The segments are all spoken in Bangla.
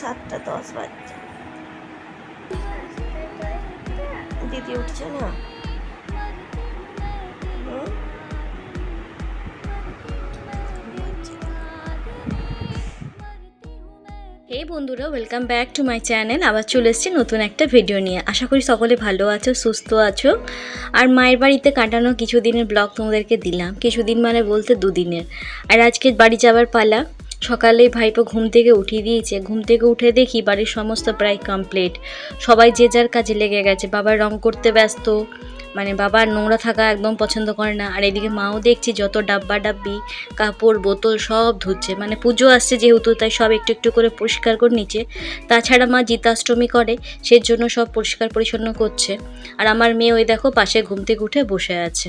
সাতটা দশ বাজছে। দিদি উঠছে না? হে বন্ধুরা welcome back to my channel আবার চলে এসেছি নতুন একটা ভিডিও নিয়ে। আশা করি সকলে ভালো আছো, সুস্থ আছো। আর মায়ের বাড়িতে কাটানো কিছুদিনের ব্লগ তোমাদেরকে দিলাম। কিছুদিন মানে বলতে দুদিনের। আর আজকে বাড়ি যাওয়ার পালা, সকালে ভাইপো ঘুম থেকে উঠিয়ে দিয়েছে। ঘুম থেকে উঠে দেখি বাড়ির সমস্ত প্রায় কমপ্লিট সবাই যে যার কাজে লেগে গেছে, বাবা রং করতে ব্যস্ত মানে বাবা নোংরা থাকা একদম পছন্দ করে না। আর এদিকে মাও দেখছি যত ডাব্বা ডাব্বি, কাপড়, বোতল সব ধুচ্ছে। মানে পুজো আসছে যেহেতু, তাই সব একটু একটু করে পরিষ্কার করে নিচ্ছে। তাছাড়া মা জিতাষ্টমী করে সেই জন্য সব পরিষ্কার পরিচ্ছন্ন করছে। আর আমার মেয়ে ওই দেখো পাশে ঘুম থেকে উঠে বসে আছে।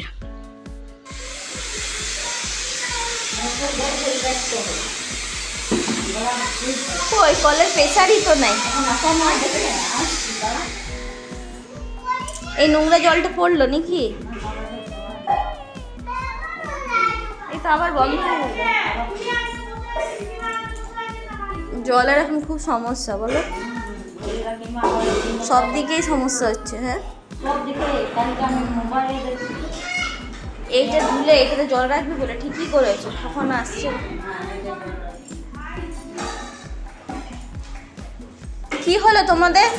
কলের প্রেশারই তো নাই। এই নোংরা জলটা পড়ল নাকি? এই তো আবার বন্ধ হয়ে গেল। জলের এখন খুব সমস্যা বলো। সব দিকেই সমস্যা হচ্ছে হ্যাঁ? এইটা ধুলে এটাতে জল রাখবি বলে ঠিকই করেছ কখন আসছে। কি হলো তোমাদের?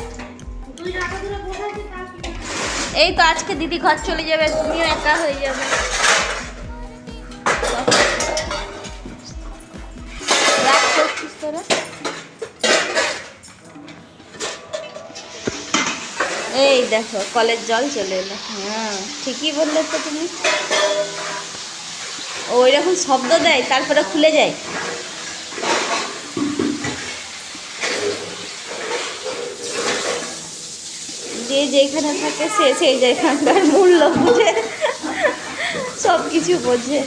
এই তো আজকে দিদি ঘর চলে যাবে, তুমিও একা হয়ে যাবে? এই দেখো, কলের জল চলে এলো। হ্যাঁ ঠিকই বললে তো তুমি। ওই রকম শব্দ দেয়, তারপরে খুলে যায়। যেখানে থাকে সে সেই যেখানকার মূল্য বুঝে। সব কিছু বোঝে।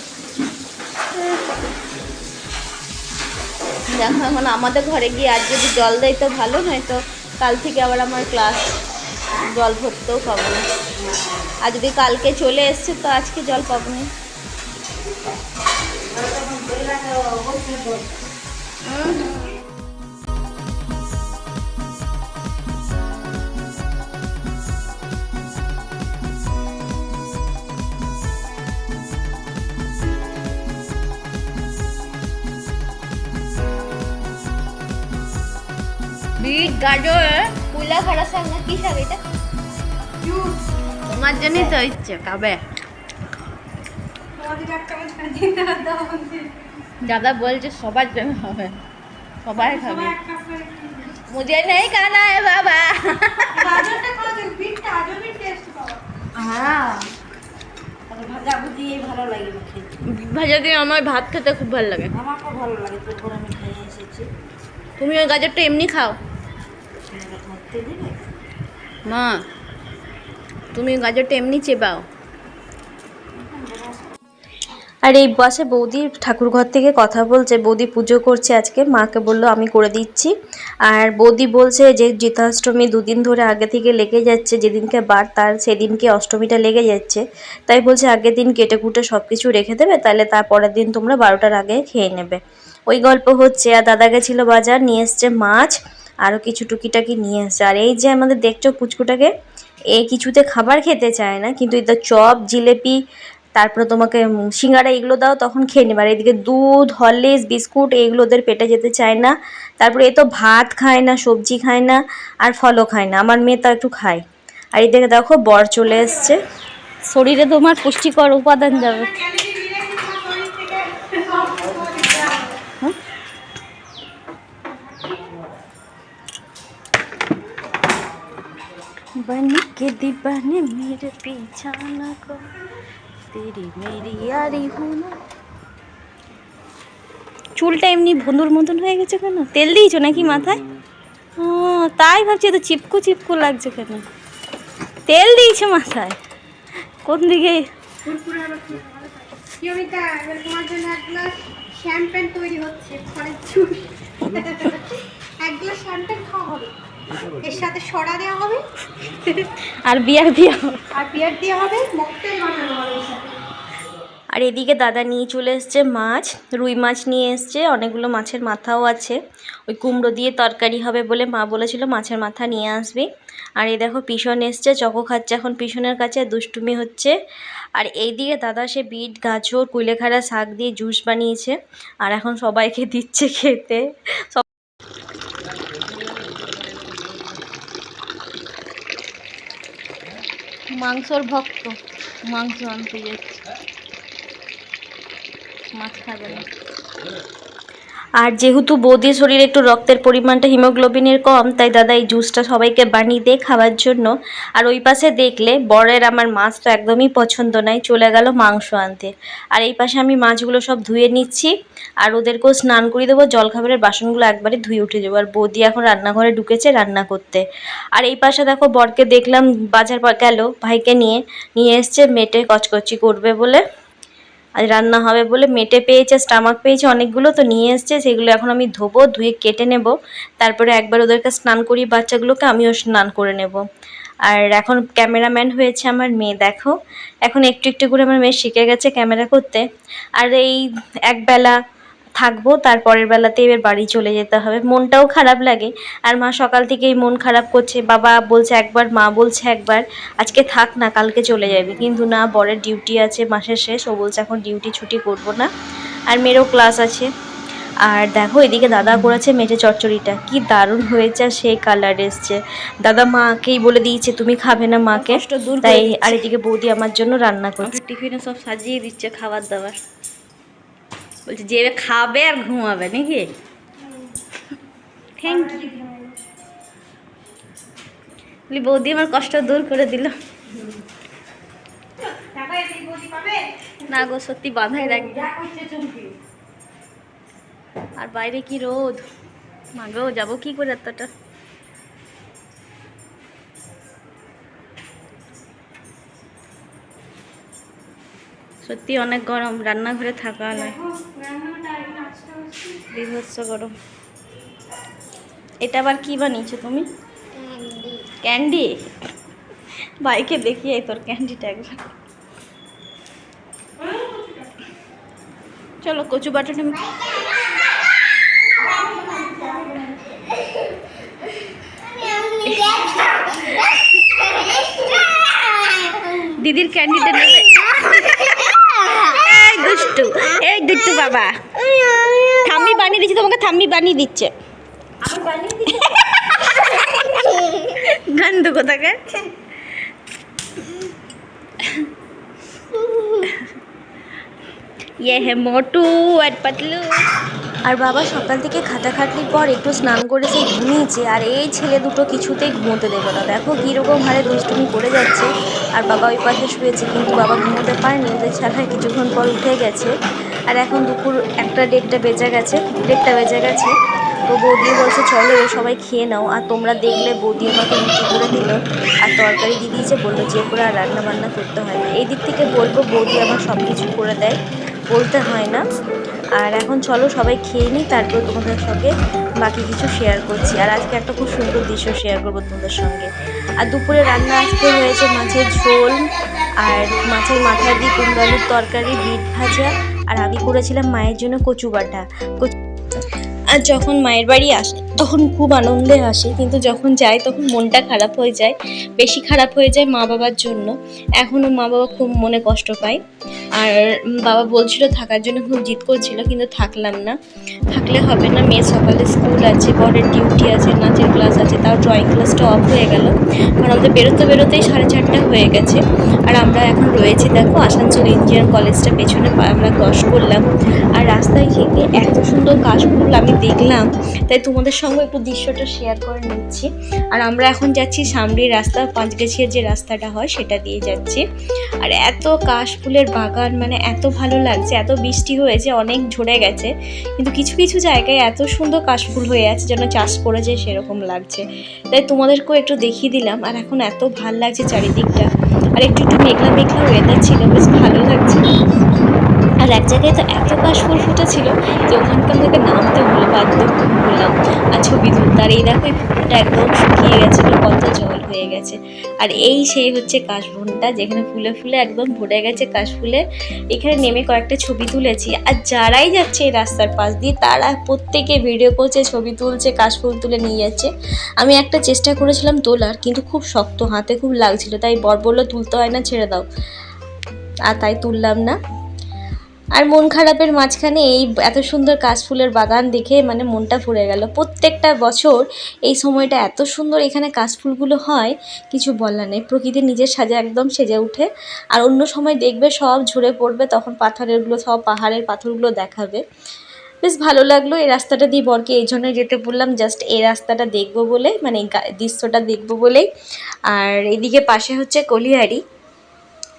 দেখো এখন আমাদের ঘরে গিয়ে আজ যদি জল দেয় তো ভালো নয় তো কাল থেকে আবার আমার ক্লাস জল ভরতেও পাবো না। আর যদি কালকে চলে এসছে তো আজকে জল পাবো না হুম, বিট গাজর কুলা খাড়া শাক না কি শাক এটা? তোমার জন্যই তো ইচ্ছে খাবে। দাদা বলছে সবার জন্য হবে। সবাই খাবে। মুঝে নেই খানা है বাবা হ্যাঁ। ভাজা দিয়ে আমার ভাত খেতে খুব ভালো লাগে। আমাকেও ভালো লাগে তোর আমি খেয়ে এসেছি। তুমি ওই গাজরটা এমনি খাও? মা তুমি গাজরটা এমনি চেবাও। আর এই বাসে বৌদি ঠাকুর ঘর থেকে কথা বলছে বৌদি পুজো করছে আজকে মাকে বলল আমি করে দিচ্ছি। আর বৌদি বলছে যে জিতাষ্টমী দুদিন ধরে আগে থেকে লেগে যাচ্ছে যেদিনকে বার তার সেদিনকে অষ্টমীটা লেগে যাচ্ছে। তাই বলছে আগের দিন কেটে কুটে সব কিছু রেখে দেবে তাহলে তার পরের দিন তোমরা বারোটার আগে খেয়ে নেবে। ওই গল্প হচ্ছে আর দাদা গেছিল বাজার নিয়ে এসছে মাছ। আরও কিছু টুকিটাকি নিয়ে এসছে। আর এই যে আমাদের দেখছ পুচকুটাকে, এ কিছুতে খাবার খেতে চায় না, কিন্তু এটা চপ, জিলেপি, তারপরে তোমাকে সিঙ্গারা এগুলো দাও, তখন খেয়ে নেবে। আর এদিকে দুধ, হরলিক্স, বিস্কুট, এগুলো ওদের পেটে যেতে চায় না। তারপরে এ তো ভাত খায় না, সবজি খায় না, আর ফলও খায় না। আমার মেয়ে তা একটু খায়। আর এদিকে দেখো, বর চলে এসছে। শরীরে তোমার পুষ্টিকর উপাদান যাবে। बन के दीवाने मेरे पीछा न को तेरी मेरी यारी हूँ ना চুলটা এমনি বন্ধুর মতন হয়ে গেছে কেন তেল দিয়েছো নাকি মাথায় ও তাই ভাবছি তো চিপকু চিপকু লাগছে কেন তেল দিয়েছো মাথায় কোন দিকে ইয়মিতা এবার তোমার জন্য এক গ্লাস শ্যাম্পেন তৈরি হচ্ছে ঘরের চুল এক গ্লাস শ্যাম্পেন খাওয়া হবে। এর সাথে সরা দেওয়া হবে। আর বিয়ার দিয়া আর পিয়ার দেওয়া হবে মকটেল বানানো হবে আর এদিকে দাদা নিয়ে চলে এসছে মাছ রুই মাছ নিয়ে এসছে অনেকগুলো মাছের মাথাও আছে। ওই কুমড়ো দিয়ে তরকারি হবে বলে মা বলেছিল মাছের মাথা নিয়ে আসবি। আর এই দেখো পিছন এসছে চকো খাচ্ছে এখন পিছনের কাছে দুষ্টুমি হচ্ছে। আর এইদিকে দাদা সে বিট গাজর কুলেখাড়া শাক দিয়ে জুস বানিয়েছে। আর এখন সবাইকে দিচ্ছে খেতে। মাংসর ভক্ত। মাংস আনতে যাচ্ছে। মাছ খাবে না। আর যেহেতু বৌদির শরীরে একটু রক্তের পরিমাণটা হিমোগ্লোবিনের কম, তাই দাদা এই জুসটা সবাইকে বানিয়ে দেয় খাওয়ার জন্য। আর ওই পাশে দেখলে বরের আমার মাছ তো একদমই পছন্দ নয় চলে গেল মাংস আনতে। আর এই পাশে আমি মাছগুলো সব ধুয়ে নিচ্ছি, আর ওদেরকেও স্নান করিয়ে দেবো, জলখাবারের বাসনগুলো একবারে ধুয়ে উঠে যাব। আর বৌদি এখন রান্নাঘরে ঢুকেছে রান্না করতে। আর এই পাশে দেখো বরকে দেখলাম, বাজার গেল, ভাইকে নিয়ে নিয়ে এসছে, মেটে কচকচি করবে বলে। আজ রান্না হবে বলে মেটে পেয়েছে, স্টামাক পেয়েছে, অনেকগুলো তো নিয়ে এসছে, সেগুলো এখন আমি ধোবো, ধুয়ে কেটে নেব। তারপরে একবার ওদেরকে স্নান করি বাচ্চাগুলোকে আমিও স্নান করে নেব। আর এখন ক্যামেরাম্যান হয়েছে আমার মেয়ে, দেখো। এখন একটু একটু করে আমার মেয়ে শিখে গেছে ক্যামেরা করতে। আর এই একবেলা থাকব তারপরের বেলাতে এবার বাড়ি চলে যেতে হবে। মনটাও খারাপ লাগে। আর মা সকাল থেকেই মন খারাপ করছে। বাবা বলছে একবার মা বলছে একবার আজকে থাক না কালকে চলে যাবে। কিন্তু না বরের ডিউটি আছে মাসের শেষ ও বলছে এখন ডিউটি ছুটি করব না। আর মেয়েরও ক্লাস আছে। আর দেখো এদিকে দাদা করেছে মেটে চচ্চড়িটা। কি দারুণ হয়েছে আর সেই কালার এসছে। দাদা মাকেই বলে দিয়েছে তুমি খাবে না মাকে। তাই আর এদিকে বৌদি আমার জন্য রান্না করছে। টিফিনে সব সাজিয়ে দিচ্ছে খাবার দাবার। বলছে, যে খাবে আর ঘুমাবে নাকি? থ্যাংক ইউ বলি, বৌদি আমার কষ্ট দূর করে দিল। না গো, সত্যি বাঁধাই রাখবে আর বাইরে কি রোদ? মাগো যাব কি করে এতটা? সত্যি অনেক গরম, রান্নাঘরে থাকা নয়। বিভৎস গরম। এটা আবার কি বানিয়েছো তুমি? ক্যান্ডি। বাইকে দেখি দেখিয়ে তোর ক্যান্ডিটা একবার। চলো কচু বাটাটা দিদির ক্যান্ডিটা নেবে এই দুষ্টু এই দুষ্টু বাবা থাম্মি বানিয়ে দিচ্ছে তোমাকে থাম্মি বানিয়ে দিচ্ছে গান তো কোথাকে ये है मोटू और पतलू আর বাবা সকাল থেকে খাটাখাটনির পর একটু স্নান করে সে ঘুমিয়েছে, আর এই ছেলে দুটো কিছুতেই ঘুমোতে দেবে না। দেখো কীরকম হারে দুষ্টুমি করে যাচ্ছে। আর বাবা ওই পাশে শুয়েছে, কিন্তু বাবা ঘুমোতে পারেনি, ওদের ছাড়াই কিছুক্ষণ পর উঠে গেছে। আর এখন দুপুর একটা ডেটটা বেজে গেছে ডেটটা বেজে গেছে। তো বৌদি বলছে, চলো সবাই খেয়ে নাও, আর তোমরা দেখলে বৌদি আমাকে রুটি করে দিল, আর তরকারি দিয়ে দিয়েছে, বলল যে করে আর রান্না বান্না করতে হয় না। এই দিক থেকে বলব বৌদি আমার সব কিছু করে দেয়, বলতে হয় না। আর এখন চলো সবাই খেয়ে নিই, তারপর তোমাদের সঙ্গে বাকি কিছু শেয়ার করছি। আর আজকে একটা খুব সুন্দর দৃশ্য শেয়ার করব তোমাদের সঙ্গে। আর দুপুরে রান্না আজকে হয়েছে মাছের ঝোল আর মাছের মাথা দিয়ে কুমড়ো তরকারি, বিট ভাজা। আর আমি করেছিলাম মায়ের জন্য কচু বাটা। আর যখন মায়ের বাড়ি আসে তখন খুব আনন্দে আসে কিন্তু যখন যাই তখন মনটা খারাপ হয়ে যায়। বেশি খারাপ হয়ে যায় মা বাবার জন্য। এখনও মা বাবা খুব মনে কষ্ট পায়। আর বাবা বলছিল থাকার জন্য খুব জিদ করছিল, কিন্তু থাকলাম না। থাকলে হবে না, মেয়ে সকালে স্কুল আছে, বরের ডিউটি আছে, নাচের ক্লাস আছে, তাও ড্রয়িং ক্লাসটা অফ হয়ে গেল। কারণ আমাদের বেরোতে বেরোতেই সাড়ে চারটা হয়ে গেছে। আর আমরা এখন রয়েছি, দেখো, আসানসোল ইঞ্জিনিয়ার কলেজটা পেছনে আমরা ক্রস করলাম। আর রাস্তায় থেকে এত সুন্দর কাশফুল আমি দেখলাম। তাই তোমাদের সঙ্গে একটু দৃশ্যটা শেয়ার করে নিচ্ছি। আর আমরা এখন যাচ্ছি সামরির রাস্তা, পাঁচগাছিয়ার যে রাস্তাটা হয় সেটা দিয়ে যাচ্ছি। আর এত কাশফুলের বাগান মানে এত ভালো লাগছে, এত বৃষ্টি হয়েছে, অনেক ঝরে গেছে। কিন্তু কিছু কিছু জায়গায় এত সুন্দর কাশফুল হয়ে আছে যেন চাষ করেছে সেরকম লাগছে। তাই তোমাদেরকেও একটু দেখিয়ে দিলাম, আর এখন এত ভালো লাগছে চারিদিকটা। আর একটু একটু মেঘলা মেঘলা ওয়েদার ছিল, বেশ ভালো লাগছে। এক জায়গায় তো এত কাশফুল ফুটেছিল যে ওখানকার থেকে নামতে হলো বাধ্য হলাম। আর ছবি তুলতে। আর এই দেখো, এই পুকুরটা একদম শুকিয়ে গেছিল, কত জল হয়ে গেছে। আর এই সেই হচ্ছে কাশবনটা যেখানে ফুলে ফুলে একদম ভরে গেছে কাশফুলে। এখানে নেমে কয়েকটা ছবি তুলেছি। আর যারাই যাচ্ছে এই রাস্তার পাশ দিয়ে, তারা প্রত্যেকে ভিডিও করছে, ছবি তুলছে, কাশফুল তুলে নিয়ে যাচ্ছে। আমি একটা চেষ্টা করেছিলাম তোলার, কিন্তু খুব শক্ত, হাতে খুব লাগছিল। তাই বর বলল, তুলতে হয় না, ছেড়ে দাও। আর তাই তুললাম না। আর মন খারাপের মাঝখানে এই এত সুন্দর কাশফুলের বাগান দেখে মানে মনটা ভরে গেল। প্রত্যেকটা বছর এই সময়টা এত সুন্দর এখানে কাশফুলগুলো হয়, কিছু বলার নেই। প্রকৃতি নিজের সাজে একদম সেজে উঠে। আর অন্য সময় দেখবে সব ঝরে পড়বে, তখন পাথরেরগুলো, সব পাহাড়ের পাথরগুলো দেখাবে। বেশ ভালো লাগল এই রাস্তাটা দিয়ে বরকে এই জন্য যেতে বললাম, জাস্ট এই রাস্তাটা দেখব বলে মানে দৃশ্যটা দেখব বলেই। আর এদিকে পাশে হচ্ছে কলিয়ারি।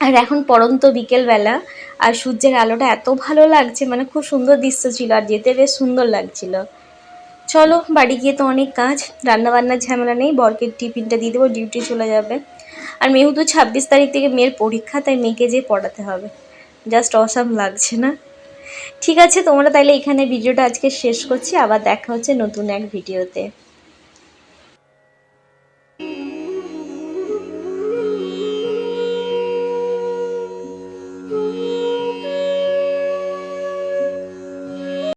আর এখন পরন্ত বিকেলবেলা, আর সূর্যের আলোটা এত ভালো লাগছে মানে খুব সুন্দর দৃশ্য ছিল, আর যেতে বেশ সুন্দর লাগছিল। চলো, বাড়ি গিয়ে তো অনেক কাজ, রান্নাবান্নার ঝামেলা নেই, বরকে টিফিনটা দিয়ে দেবো, ডিউটি চলে যাবে। আর মেহু তো ছাব্বিশ তারিখ থেকে মেয়ের পরীক্ষা, তাই মেয়েকে যেয়ে পড়াতে হবে। জাস্ট অসাম লাগছে না। ঠিক আছে, তোমরা তাইলে এখানে ভিডিওটা আজকে শেষ করছি, আবার দেখা হচ্ছে নতুন এক ভিডিওতে।